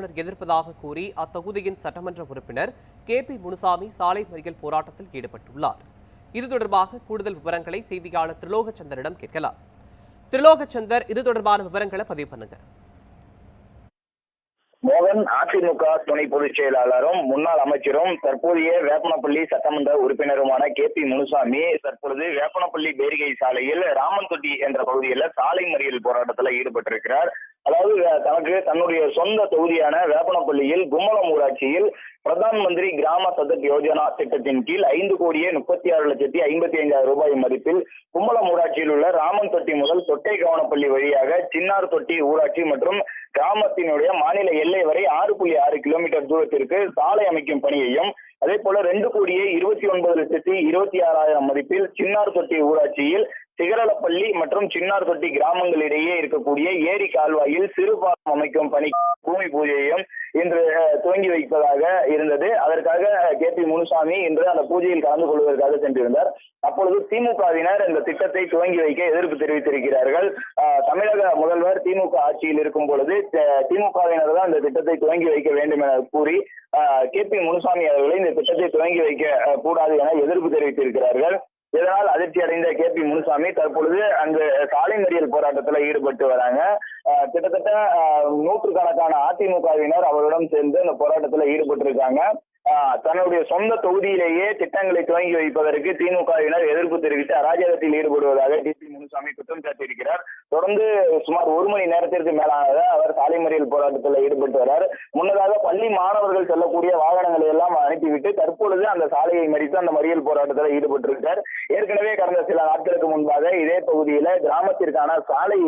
ஆளுநர் எதிர்ப்பதாக கூறி அத்தொகுதியின் சட்டமன்ற உறுப்பினர் கே பி முனுசாமி சாலை மறியல் போராட்டத்தில் ஈடுபட்டுள்ளார். இது தொடர்பாக கூடுதல் விவரங்களை செய்தியாளர் திரிலோகச்சந்தரிடம் கேட்கலாம். திரிலோகச்சந்தர் இது தொடர்பான விவரங்களை பதிவு பண்ணுங்க. மோகன் அதிமுக துணை பொதுச் செயலாளரும் முன்னாள் அமைச்சரும் தற்போதைய வேப்பனப்பள்ளி சட்டமன்ற உறுப்பினருமான கே பி முனுசாமி தற்பொழுது வேப்பனப்பள்ளி பேரிகை சாலையில் ராமன்தொட்டி என்ற பகுதியில் சாலை மறியல் போராட்டத்தில் ஈடுபட்டிருக்கிறார். அதாவது தனக்கு தன்னுடைய சொந்த தொகுதியான வேப்பனப்பள்ளியில் கும்மலம் ஊராட்சியில் பிரதான் மந்திரி கிராம சதக் யோஜனா திட்டத்தின் கீழ் ஐந்து கோடியே முப்பத்தி ஆறு லட்சத்தி ஐம்பத்தி ஐந்தாயிரம் ரூபாய் மதிப்பில் கும்பலம் ஊராட்சியில் உள்ள ராமன் தொட்டி முதல் தொட்டை கவனப்பள்ளி வழியாக சின்னார் தொட்டி ஊராட்சி மற்றும் கிராமத்தினுடைய மாநில எல்லை வரை ஆறு புள்ளி ஆறு கிலோமீட்டர் தூரத்திற்கு சாலை அமைக்கும் பணியையும் அதே போல ரெண்டு கோடியே இருபத்தி ஒன்பது லட்சத்தி இருபத்தி ஆறாயிரம் மதிப்பில் சின்னார் தொட்டி ஊராட்சியில் சிகரளப்பள்ளி மற்றும் சின்னார்தொட்டி கிராமங்களிடையே இருக்கக்கூடிய ஏரி கால்வாயில் சிறுபாலம் அமைக்கும் பணி பூமி பூஜையையும் இன்று துவங்கி வைப்பதாக இருந்தது. அதற்காக கே பி முனுசாமி இன்று அந்த பூஜையில் கலந்து கொள்வதற்காக சென்றிருந்தார். அப்பொழுது திமுகவினர் இந்த திட்டத்தை துவங்கி வைக்க எதிர்ப்பு தெரிவித்திருக்கிறார்கள். தமிழக முதல்வர் திமுக ஆட்சியில் இருக்கும் பொழுது திமுகவினர் தான் இந்த திட்டத்தை துவங்கி வைக்க வேண்டும் என கூறி கே பி முனுசாமி அவர்களை இந்த திட்டத்தை துவங்கி வைக்க கூடாது என எதிர்ப்பு தெரிவித்திருக்கிறார்கள். இதனால் அதிர்ச்சி அடைந்த கே பி முனுசாமி தற்பொழுது அங்கு சாலை மறியல் போராட்டத்தில் ஈடுபட்டு வராங்க. கிட்டத்தட்ட நூற்றுக்கணக்கான அதிமுகவினர் அவருடன் சேர்ந்து அந்த போராட்டத்தில் ஈடுபட்டிருக்காங்க. இருக்காங்க தன்னுடைய சொந்த தொகுதியிலேயே திட்டங்களை துவங்கி வைப்பதற்கு திமுகவினர் எதிர்ப்பு தெரிவித்து அராஜகத்தில் ஈடுபடுவதாக டி பி முனுசாமி குற்றம் சாட்டியிருக்கிறார். தொடர்ந்து சுமார் ஒரு மணி நேரத்திற்கு மேலாக அவர் சாலை மறியல் போராட்டத்தில் ஈடுபட்டு வரார் முன்னதாக பள்ளி மாணவர்கள் செல்லக்கூடிய வாகனங்களை எல்லாம் அனுப்பிவிட்டு தற்பொழுது அந்த சாலையை மறித்து அந்த மறியல் போராட்டத்தில் ஈடுபட்டிருக்கிறார். ஏற்கனவே கடந்த சில நாட்களுக்கு முன்பாக இதே பகுதியில கிராமத்திற்கான சாலை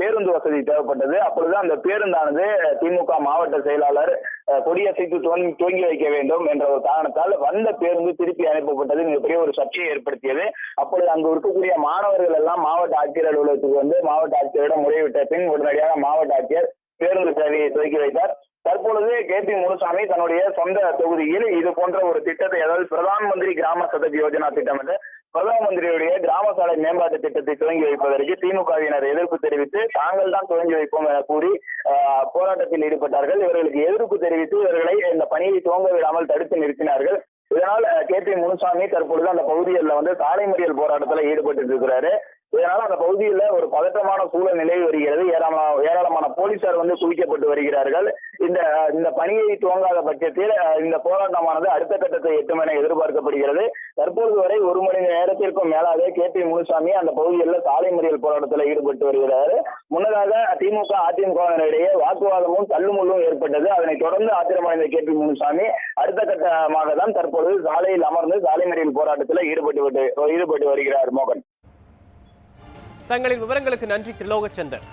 பேருந்து வசதி தேவைப்பட்டது. அப்பொழுது அந்த பேருந்தானது திமுக மாவட்ட செயலாளர் கொடியசைத்து துவங்கி வைக்க வேண்டும் என்ற ஒரு காரணத்தால் வந்த பேருந்து திருப்பி அனுப்பப்பட்டது. மிகப்பெரிய ஒரு சர்ச்சையை ஏற்படுத்தியது. அப்பொழுது அங்கு இருக்கக்கூடிய மாணவர்கள் எல்லாம் மாவட்ட ஆட்சியர் அலுவலகத்துக்கு வந்து மாவட்ட ஆட்சியரிடம் முறையிட்ட பின் உடனடியாக மாவட்ட ஆட்சியர் பேருந்து சேவையை துவக்கி வைத்தார். தற்பொழுது கே. பி. முனுசாமி தன்னுடைய சொந்த தொகுதியில் இது போன்ற ஒரு திட்டத்தை அதாவது பிரதான் மந்திரி கிராம சதக் யோஜனா திட்டம் என்று பிரதம மந்திரியுடைய கிராம சாலை மேம்பாட்டு திட்டத்தை துவங்கி வைப்பதற்கு திமுகவினர் எதிர்ப்பு தெரிவித்து தாங்கள் தான் துவங்கி வைப்போம் என கூறி ஆஹ், போராட்டத்தில் ஈடுபட்டார்கள். இவர்களுக்கு எதிர்ப்பு தெரிவித்து இவர்களை இந்த பணியை துவங்க விடாமல் தடுத்து நிறுத்தினார்கள். இதனால் கே பி முனுசாமி தற்பொழுது அந்த பகுதிகளில் வந்து சாலை மறியல் போராட்டத்தில் ஈடுபட்டு இருக்கிறாரு. இதனால அந்த பகுதியில் ஒரு பதற்றமான சூழல் நிலவி வருகிறது. ஏராளமான ஏராளமான போலீசார் வந்து குவிக்கப்பட்டு வருகிறார்கள். இந்த இந்த பணியை துவங்காத பட்சத்தில் இந்த போராட்டமானது அடுத்த கட்டத்தை எட்டும் என எதிர்பார்க்கப்படுகிறது. தற்போது வரை ஒரு மணி நேரத்திற்கும் மேலாக கே பி முனுசாமி அந்த பகுதியில் சாலை மறியல் போராட்டத்தில் ஈடுபட்டு வருகிறார். முன்னதாக திமுக அதிமுகவினரிடையே வாக்குவாதமும் தள்ளுமுள்ளும் ஏற்பட்டது. அதனைத் தொடர்ந்து ஆத்திரமடைந்த கே பி முனுசாமி அடுத்த கட்டமாக தான் தற்பொழுது சாலையில் அமர்ந்து சாலை மறியல் போராட்டத்தில் ஈடுபட்டு ஈடுபட்டு வருகிறார் மோகன். தங்களின் விவரங்களுக்கு நன்றி திரிலோகச்சந்தர்